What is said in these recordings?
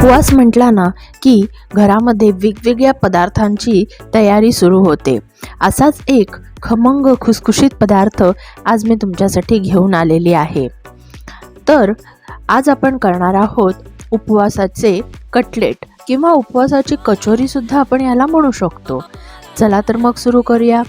उपवास म्हटला ना की घरामध्ये वेगवेगळ्या पदार्थांची तयारी सुरू होते. असाच एक खमंग खुसखुशीत पदार्थ आज मी तुमच्यासाठी घेऊन आलेली आहे. तर आज आपण करणार आहोत उपवासाचे कटलेट किंवा उपवासाची कचोरीसुद्धा आपण याला म्हणू शकतो. चला तर मग सुरू करूया.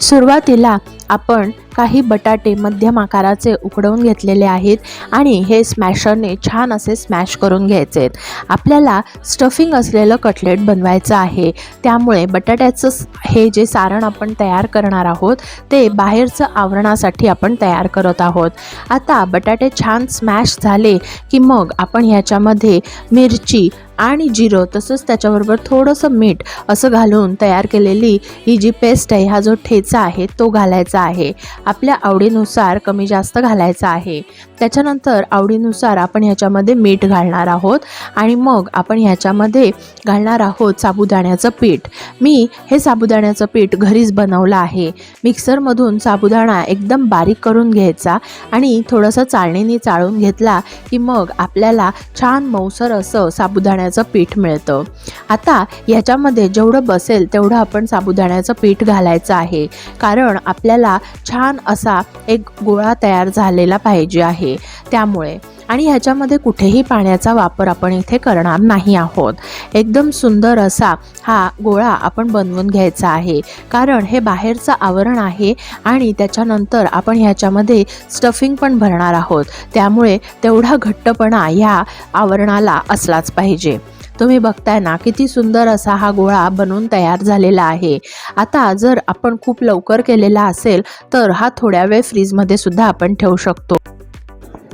सुरुवातीला आपण काही बटाटे मध्यम आकाराचे उकडवून घेतलेले आहेत आणि हे स्मॅशरने छान असे स्मॅश करून घ्यायचे आहेत. आपल्याला स्टफिंग असलेलं कटलेट बनवायचं आहे. त्यामुळे बटाट्याचं हे जे सारण आपण तयार करणार आहोत ते बाहेरचं आवरणासाठी आपण तयार करत आहोत. आता बटाटे छान स्मॅश झाले की मग आपण ह्याच्यामध्ये मिरची आणि जिरं तसंच त्याच्याबरोबर थोडंसं मीठ असं घालून तयार केलेली ही जी पेस्ट आहे हा जो ठेचा आहे तो घालायचा आहे. आपल्या आवडीनुसार कमी जास्त घालायचं आहे. त्याच्यानंतर आवडीनुसार आपण ह्याच्यामध्ये मीठ घालणार आहोत आणि मग आपण ह्याच्यामध्ये घालणार आहोत साबुदाण्याचं पीठ. मी हे साबुदाण्याचं पीठ घरीच बनवलं आहे. मिक्सरमधून साबुदाणा एकदम बारीक करून घ्यायचा आणि थोडंसं चाळणीने चाळून घेतला की मग आपल्याला छान मऊसर असं साबुदाण्याचं पीठ मिळतं. आता ह्याच्यामध्ये जेवढं बसेल तेवढं आपण साबुदाण्याचं पीठ घालायचं आहे. कारण आपल्याला छान असा एक गोळा तयार झालेला पाहिजे आहे. त्यामुळे आणि ह्याच्यामध्ये कुठेही पाण्याचा वापर आपण इथे करणार नाही आहोत. एकदम सुंदर असा हा गोळा आपण बनवून घ्यायचा आहे. कारण हे बाहेरचं आवरण आहे आणि त्याच्यानंतर आपण ह्याच्यामध्ये स्टफिंग पण भरणार आहोत. त्यामुळे तेवढा घट्टपणा ह्या आवरणाला असलाच पाहिजे. तुम्ही बघताय ना किती सुंदर असा हा गोळा बनून तयार झालेला आहे. आता जर आपण खूप लवकर केलेला असेल तर हा थोड्या वेळ फ्रीजमध्ये सुद्धा आपण ठेवू शकतो.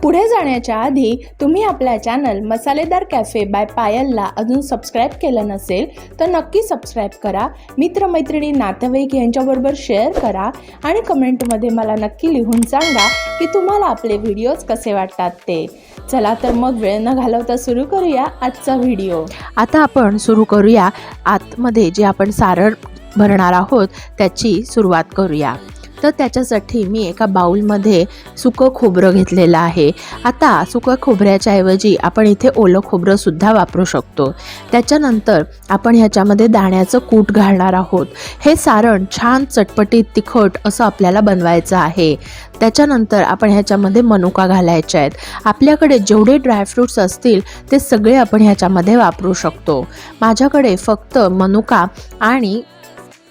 पुढे जाण्याच्या आधी तुम्ही आपल्या चॅनल मसालेदार कॅफे बाय पायलला अजून सबस्क्राईब केलं नसेल तर नक्की सबस्क्राईब करा. मित्रमैत्रिणी नातेवाईक यांच्याबरोबर शेअर करा आणि कमेंटमध्ये मला नक्की लिहून सांगा की तुम्हाला आपले व्हिडिओज कसे वाटतात ते. चला तर मग वेळ न घालवता सुरू करूया आजचा व्हिडिओ आता आपण सुरू करूया आतमध्ये जे आपण सारण भरणार आहोत त्याची सुरुवात करूया. तर त्याच्यासाठी मी एका बाऊलमध्ये सुकं खोबरं घेतलेलं आहे. आता सुकं खोबऱ्याच्या ऐवजी आपण इथे ओलं खोबरंसुद्धा वापरू शकतो. त्याच्यानंतर आपण ह्याच्यामध्ये दाण्याचं कूट घालणार आहोत. हे सारण छान चटपटीत तिखट असं आपल्याला बनवायचं आहे. त्याच्यानंतर आपण ह्याच्यामध्ये मनुका घालायच्या आहेत. आपल्याकडे जेवढे ड्रायफ्रूट्स असतील ते सगळे आपण ह्याच्यामध्ये वापरू शकतो. माझ्याकडे फक्त मनुका आणि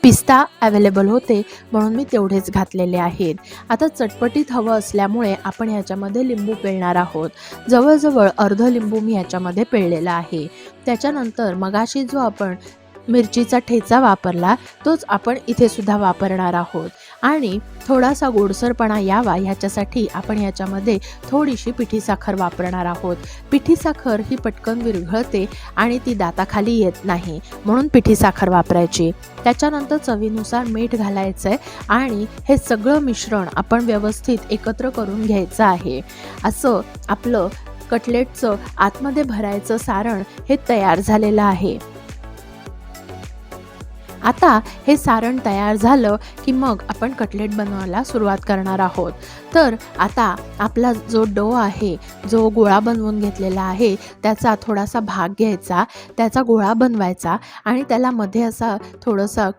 पिस्ता अवेलेबल होते म्हणून मी तेवढेच घातलेले आहेत. आता चटपटीत हवं असल्यामुळे आपण ह्याच्यामध्ये लिंबू पिळणार आहोत. जवळजवळ अर्ध लिंबू मी ह्याच्यामध्ये पिळलेला आहे. त्याच्यानंतर मगाशी जो आपण मिरचीचा ठेचा वापरला तोच आपण इथे सुद्धा वापरणार आहोत. आणि थोडासा गोडसरपणा यावा ह्याच्यासाठी आपण याच्यामध्ये थोडीशी पिठी साखर वापरणार आहोत. पिठी साखर ही पटकन विरघळते आणि ती दाताखाली येत नाही म्हणून पिठी साखर वापरायची. त्याच्यानंतर चवीनुसार मीठ घालायचं आहे आणि हे सगळं मिश्रण आपण व्यवस्थित एकत्र करून घ्यायचं आहे. असं आपलं कटलेटचं आतमध्ये भरायचं सारण हे तयार झालेलं आहे. आता हे सारण तयार झालं की मग आपण कटलेट बनवायला सुरुवात करणार आहोत. तर आता आपला जो डो आहे जो गोळा बनवून घेतलेला आहे त्याचा थोडासा भाग घ्यायचा त्याचा गोळा बनवायचा आणि त्याला मध्ये असा थोडंसं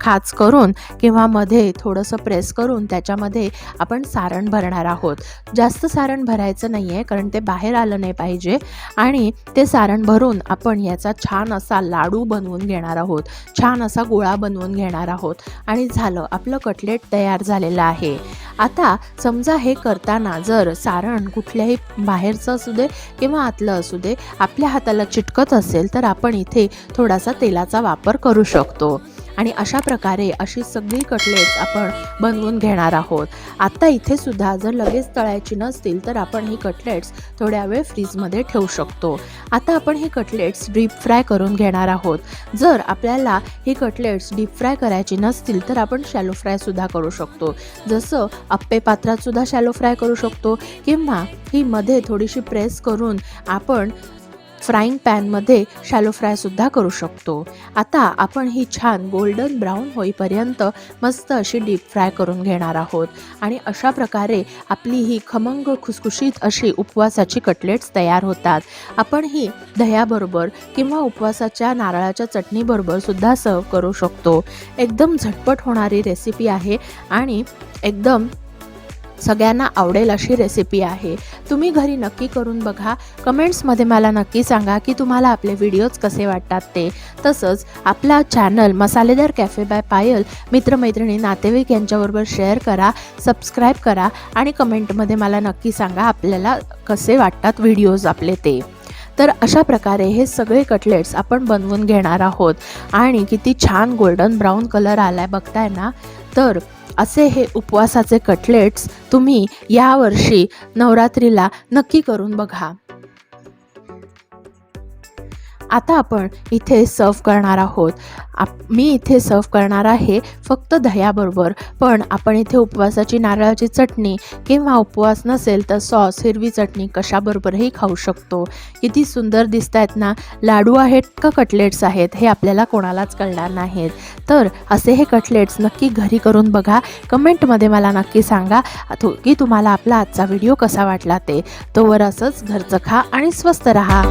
खाच करून किंवा मध्ये थोडंसं प्रेस करून त्याच्यामध्ये आपण सारण भरणार आहोत. जास्त सारण भरायचं नाही आहे कारण ते बाहेर आलं नाही पाहिजे आणि ते सारण भरून आपण याचा छान असा लाडू बनवून घेणार आहोत. छान असा गोळा बनवून घेणार आहोत. आणि झालं आपलं कटलेट तयार झालेलं आहे. आता समजा हे करताना जर सारण कुठल्याही बाहेरचं असू दे किंवा आतलं असू दे आपल्या हाताला चिटकत असेल तर आपण इथे थोडासा तेलाचा वापर करू शकतो. आणि अशा प्रकारे अशी सगळी कटलेट्स आपण बनवून घेणार आहोत. आता इथे सुद्धा जर लगेच तळायची नसतील तर आपण ही कटलेट्स थोड्या वेळ फ्रीजमध्ये ठेवू शकतो. आता आपण ही कटलेट्स डीप फ्राय करून घेणार आहोत. जर आपल्याला ही कटलेट्स डीप फ्राय करायची नसतील तर आपण शॅलो फ्रायसुद्धा करू शकतो. जसं अप्पे पात्रातसुद्धा शॅलो फ्राय करू शकतो किंवा ही मध्ये थोडीशी प्रेस करून आपण फ्राईंग पॅनमध्ये शॅलो फ्रायसुद्धा करू शकतो. आता आपण ही छान गोल्डन ब्राऊन होईपर्यंत मस्त अशी डीप फ्राय करून घेणार आहोत. आणि अशा प्रकारे आपली ही खमंग खुसखुशीत अशी उपवासाची कटलेट्स तयार होतात. आपण ही दह्याबरोबर किंवा उपवासाच्या नारळाच्या चटणीबरोबर सुद्धा सर्व करू शकतो. एकदम झटपट होणारी रेसिपी आहे आणि एकदम सगळ्यांना आवडेल अशी रेसिपी आहे. तुम्ही घरी नक्की करून बघा. कमेंट्समध्ये मला नक्की सांगा की तुम्हाला आपले व्हिडिओज कसे वाटतात ते. तसंच आपला चॅनल मसालेदार कॅफे बाय पायल मित्रमैत्रिणी नातेवाईक यांच्याबरोबर शेअर करा सबस्क्राईब करा आणि कमेंटमध्ये मला नक्की सांगा आपल्याला कसे वाटतात व्हिडिओज आपले ते. तर अशा प्रकारे हे सगळे कटलेट्स आपण बनवून घेणार आहोत. आणि किती छान गोल्डन ब्राऊन कलर आला आहे बघताय ना? तर असे हे उपवासाचे कटलेट्स तुम्ही यावर्षी नवरात्रीला नक्की करून बघा. आता आपण इथे सर्व करणार आहोत. आप मी इथे सर्व करणार आहे फक्त दह्याबरोबर. पण आपण इथे उपवासाची नारळाची चटणी किंवा उपवास नसेल तर सॉस हिरवी चटणी कशाबरोबरही खाऊ शकतो. किती सुंदर दिसत आहेत ना? लाडू आहेत का कटलेट्स आहेत? हे आपल्याला कोणालाच कळणार नाहीत. तर असे हे कटलेट्स नक्की घरी करून बघा. कमेंटमध्ये मला नक्की सांगा तो- की तुम्हाला आपला आजचा व्हिडिओ कसा वाटला ते. तोवर असंच घरचं खा आणि स्वस्त रहा.